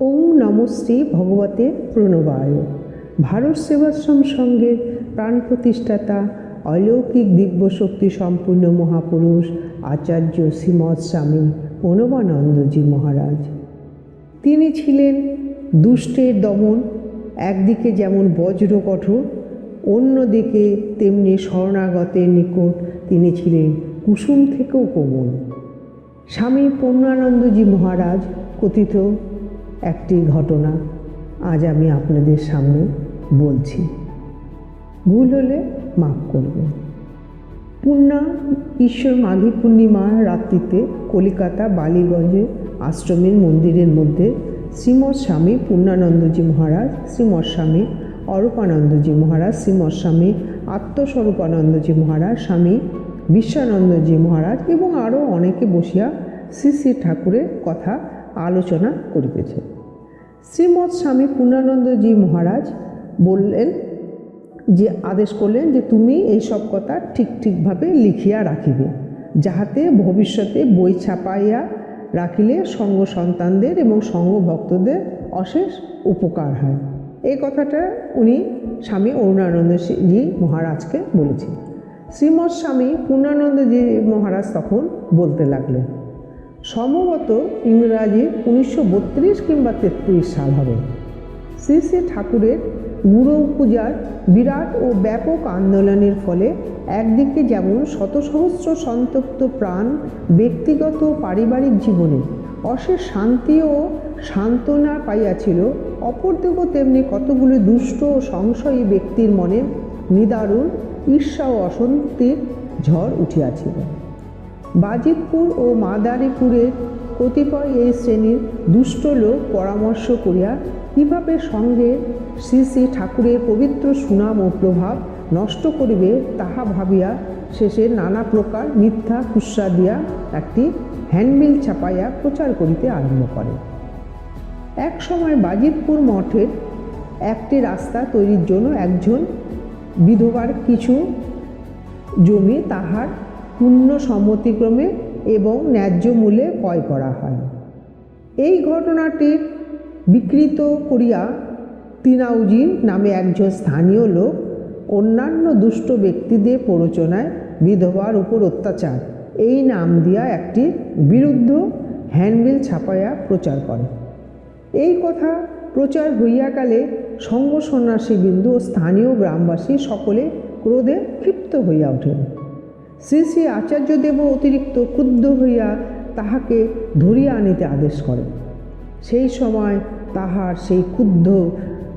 ওং নমশ্রী ভগবতে প্রণবায়। ভারত সেবাশ্রম সঙ্গের প্রাণ প্রতিষ্ঠাতা, অলৌকিক দিব্যশক্তি সম্পূর্ণ মহাপুরুষ আচার্য শ্রীমৎ স্বামী প্রণবানন্দজি মহারাজ। তিনি ছিলেন দুষ্টের দমন, একদিকে যেমন বজ্র কঠোর, অন্যদিকে তেমনি শরণাগতের নিকট তিনি ছিলেন কুসুম থেকেও কোমল। স্বামী পূর্ণানন্দজি মহারাজ কথিত একটি ঘটনা আজ আমি আপনাদের সামনে বলছি। ভুল হলে মাফ করবেন। পূর্ণা ঈশ্বর মাঘী পূর্ণিমা রাত্রিতে কলিকাতা বালিগঞ্জে আশ্রমের মন্দিরের মধ্যে শ্রীমৎ স্বামী পূর্ণানন্দজি মহারাজ শ্রীমৎ স্বামী অরূপানন্দজি মহারাজ শ্রীমৎ স্বামী আত্মস্বরূপানন্দজি মহারাজ, স্বামী বিশ্বানন্দজি মহারাজ এবং আরও অনেকে বসিয়া শ্রী শ্রী ঠাকুরের কথা আলোচনা করিতেছে শ্রীমৎ স্বামী পূর্ণানন্দজি মহারাজ বললেন যে আদেশ করলেন যে তুমি এই সব কথা ঠিক ঠিকভাবে লিখিয়া রাখিবে, যাহাতে ভবিষ্যতে বই ছাপাইয়া রাখিলে সঙ্গ সন্তানদের এবং সঙ্গ ভক্তদের অশেষ উপকার হয়। এই কথাটা উনি স্বামী অরুণানন্দজি মহারাজকে বলেছেন। শ্রীমৎ স্বামী পূর্ণানন্দজি মহারাজ তখন বলতে লাগলেন সম্ভবত ইংরাজি উনিশশো বত্রিশ কিংবা তেত্রিশ সাল হবে। শ্রী শ্রী ঠাকুরের গুরু পূজার বিরাট ও ব্যাপক আন্দোলনের ফলে একদিকে যেমন শত সহস্র সন্তপ্ত প্রাণ, ব্যক্তিগত পারিবারিক জীবনে অশেষ শান্তি ও সান্ত্বনা পাইয়াছিল অপরদিকেও তেমনি কতগুলি দুষ্ট ও সংশয়ী ব্যক্তির মনে নিদারুণ ঈর্ষা ও অসন্তির ঝড় উঠিয়াছিল। বাজিতপুর ও মাদারীপুরের কতিপয় এই শ্রেণির দুষ্ট লোক পরামর্শ করিয়া কীভাবে সঙ্গে শ্রী শ্রী ঠাকুরের পবিত্র সুনাম ও প্রভাব নষ্ট করিবে তাহা ভাবিয়া শেষে নানা প্রকার মিথ্যা কুৎসা দিয়া একটি হ্যান্ডবিল ছাপাইয়া প্রচার করিতে আরম্ভ করে। এক সময় বাজিতপুর মঠের একটি রাস্তা তৈরির জন্য একজন বিধবার কিছু জমি তাহার পূর্ণ সম্মতিক্রমে এবং ন্যায্য মূল্যে ক্রয় করা হয়। এই ঘটনাটির বিকৃত করিয়া তিনাউজি নামে একজন স্থানীয় লোক অন্যান্য দুষ্ট ব্যক্তিদের প্ররোচনায় বিধবার উপর অত্যাচার, এই নাম দিয়া একটি বিরুদ্ধ হ্যান্ডবিল ছাপাইয়া প্রচার করে। এই কথা প্রচার হইয়াকালে সঙ্গ সন্ন্যাসী বিন্দু ও স্থানীয় গ্রামবাসী সকলে ক্রোধে ক্ষিপ্ত হইয়া ওঠেন। শ্রী শ্রী আচার্যদেব অতিরিক্ত ক্রুদ্ধ হইয়া তাহাকে ধরিয়া আনিতে আদেশ করেন। সেই সময় তাহার সেই ক্ষুদ্ধ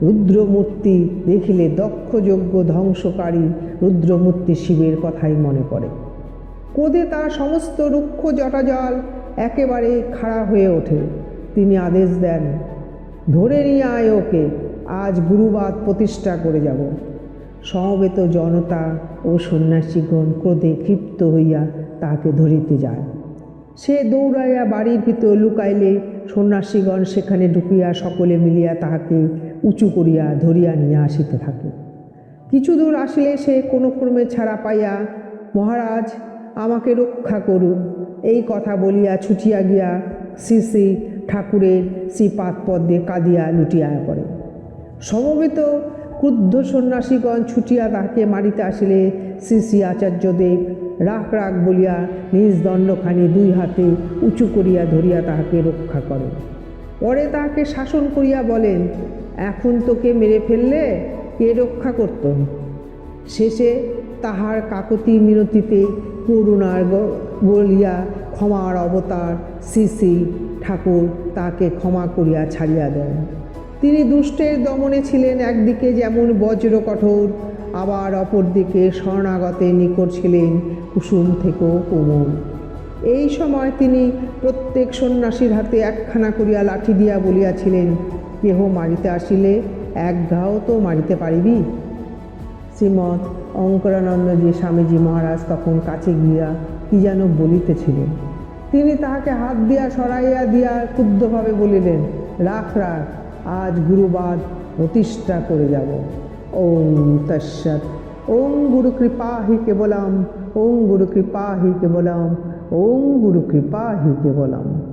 রুদ্রমূর্তি দেখিলে দক্ষযজ্ঞ ধ্বংসকারী রুদ্রমূর্তি শিবের কথাই মনে পড়ে। ক্রোধে তার সমস্ত রুক্ষ জটাজল একেবারে খাড়া হয়ে ওঠে। তিনি আদেশ দেন, ধরে নিয়ে আয় ওকে, আজ গুরুবাদ প্রতিষ্ঠা করে যাব। সমবেত জনতা ও সন্ন্যাসীগণ ক্রোধে ক্ষিপ্ত হইয়া তাহাকে ধরিতে যায়। সে দৌড়াইয়া বাড়ির ভিতর লুকাইলে সন্ন্যাসীগণ সেখানে ঢুকিয়া সকলে মিলিয়া তাহাকে উঁচু করিয়া ধরিয়া নিয়ে আসিতে থাকে। কিছু দূর আসিলে সে কোনো ক্রমে ছাড়া পাইয়া, মহারাজ, আমাকে রক্ষা করুন। এই কথা বলিয়া ছুটিয়া গিয়া শ্রী শ্রী ঠাকুরের শ্রীপাদ পদ্মে কাঁদিয়া লুটিয়া পড়ে। সমবেত ক্রুদ্ধ সন্ন্যাসীগণ ছুটিয়া তাহাকে মারিতে আসিলে শ্রী শ্রী আচার্যদেব রাখ রাখ বলিয়া নিজ দণ্ডখানি দুই হাতে উঁচু করিয়া ধরিয়া তাহাকে রক্ষা করেন। পরে তাহাকে শাসন করিয়া বলেন, এখন তোকে মেরে ফেললে কে রক্ষা করত? শেষে তাহার কাকতি মিনতিতে করুণার বলিয়া ক্ষমার অবতার শ্রী শ্রী ঠাকুর তাকে ক্ষমা করিয়া ছাড়িয়া দেন। তিনি দুষ্টের দমনে ছিলেন, একদিকে যেমন বজ্র কঠোর, আবার অপরদিকে শরণাগতের নিকট ছিলেন কুসুম থেকেও কোমল। এই সময় তিনি প্রত্যেক সন্ন্যাসীর হাতে একখানা করিয়া লাঠি দিয়া বলিয়াছিলেন, কেহ মারিতে আসিলে এক ঘাও তো মারিতে পারিবি? শ্রীমৎ অঙ্করানন্দজি স্বামীজি মহারাজ তখন কাছে গিয়া কি যেন বলিতেছিলেন। তিনি তাহাকে হাত দিয়া সরাইয়া দিয়া ক্ষুব্ধভাবে বলিলেন, রাখ রাখ আজ গুরুবার প্রতিষ্ঠা করে যাব। ওম তৎসৎ। ওম গুরু কৃপা হি কেবলম। ওম গুরু কৃপা হি কেবলম। ওম গুরু কৃপা হি কেবলম।